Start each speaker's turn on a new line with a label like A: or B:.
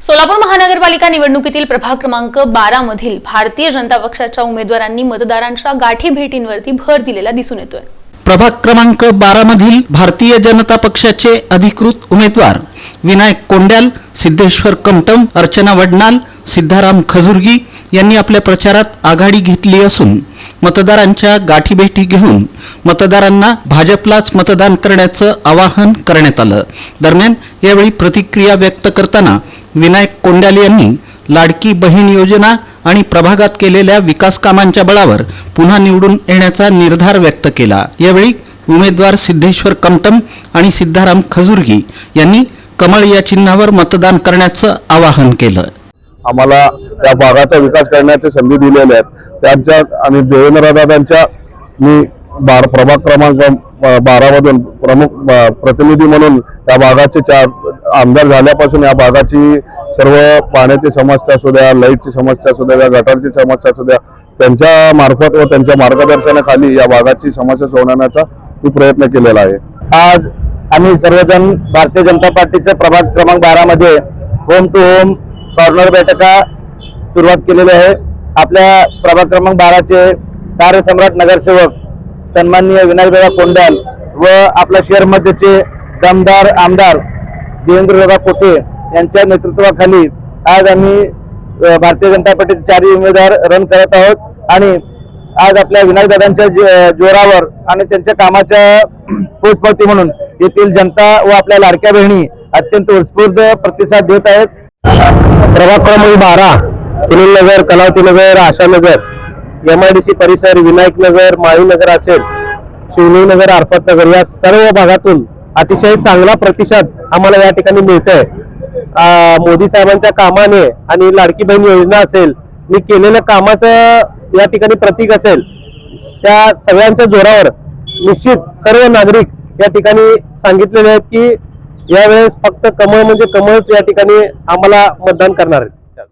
A: सोलापूर महानगरपालिका निवडणुकीतील प्रभाग क्रमांक बारा मधील भारतीय जनता पक्षाच्या उमेदवारांनी मतदारांच्या गाठी भेटींवरती भर दिलेला दिसून येतोय.
B: प्रभाग क्रमांक बारा मधील भारतीय जनता पक्षाचे अधिकृत उमेदवार विनायक कोंड्याल सिद्धेश्वर कमटम अर्चना वडनाल सिद्धाराम खजुर्गी यांनी आपल्या प्रचारात आघाडी घेतली असून मतदारांच्या गाठीभेटी घेऊन मतदारांना भाजपलाच मतदान करण्याचं आवाहन करण्यात आलं. दरम्यान यावेळी प्रतिक्रिया व्यक्त करताना विनायक कोंड्याल यांनी लाडकी बहीण योजना आणि प्रभागात केलेल्या विकास कामांच्या बळावर पुन्हा निवडून येण्याचा निर्धार व्यक्त केला. यावेळी उमेदवार सिद्धेश्वर कमटम आणि सिद्धाराम खजुर्गी यांनी कमळ या चिन्हावर मतदान करण्याचं आवाहन केलं.
C: आम्हाला या भागाचा विकास करण्याची संधी दिलेल्या आहेत. त्यांच्या आणि देवेंद्रदादांच्या मी बार प्रभाग क्रमांक बारामधून प्रमुख प्रतिनिधी म्हणून या भागाचे चार आमदार झाल्यापासून या भागाची सर्व पाण्याची समस्या असू द्या लाईटची समस्या असू द्या या गटारची समस्या असू द्या त्यांच्या मार्फत व त्यांच्या मार्गदर्शनाखाली या भागाची समस्या सोडवण्याचा मी प्रयत्न केलेला आहे.
D: आज आम्ही सर्वजण भारतीय जनता पार्टीच्या प्रभाग क्रमांक बारामध्ये होम टू होम कॉर्नर बैठका सुरुवात केलेली आहे. आपल्या प्रभाग क्रमांक बाराचे कार्यसम्राट नगरसेवक सन्माननीय विनायकदादा कोंडाल व आपल्या शहरमध्येचे दमदार आमदार देवेंद्रदादा कोटे यांच्या नेतृत्वाखाली आज आम्ही भारतीय जनता पार्टीचे चारही उमेदवार रन करत आहोत. आणि आज आपल्या विनायकदादांच्या जोरावर आणि त्यांच्या कामाच्या पोचपावती म्हणून येथील जनता व आपल्या लाडक्या बहिणी अत्यंत उत्स्फूर्त प्रतिसाद देत आहेत. प्रभाग क्रमांक बारा Sunil Nagar Kalavati Nagar Ashanagar M I D C परिसर विनायक नगर माळी नगर असेल शिवनी नगर आरफत नगर या सर्व भागातून अतिशय चांगला प्रतिसाद आम्हाला या ठिकाणी मिळतोय. मोदी साहेबांच्या कामाने आणि लाडकी बहीण योजना असेल मी केलेल्या कामाचं या ठिकाणी प्रतीक असेल त्या सगळ्यांच्या जोरावर निश्चित सर्व नागरिक या ठिकाणी सांगितलेले आहेत की यावेळेस फक्त कमळ म्हणजे कमळच या ठिकाणी आम्हाला मतदान करणार आहेत.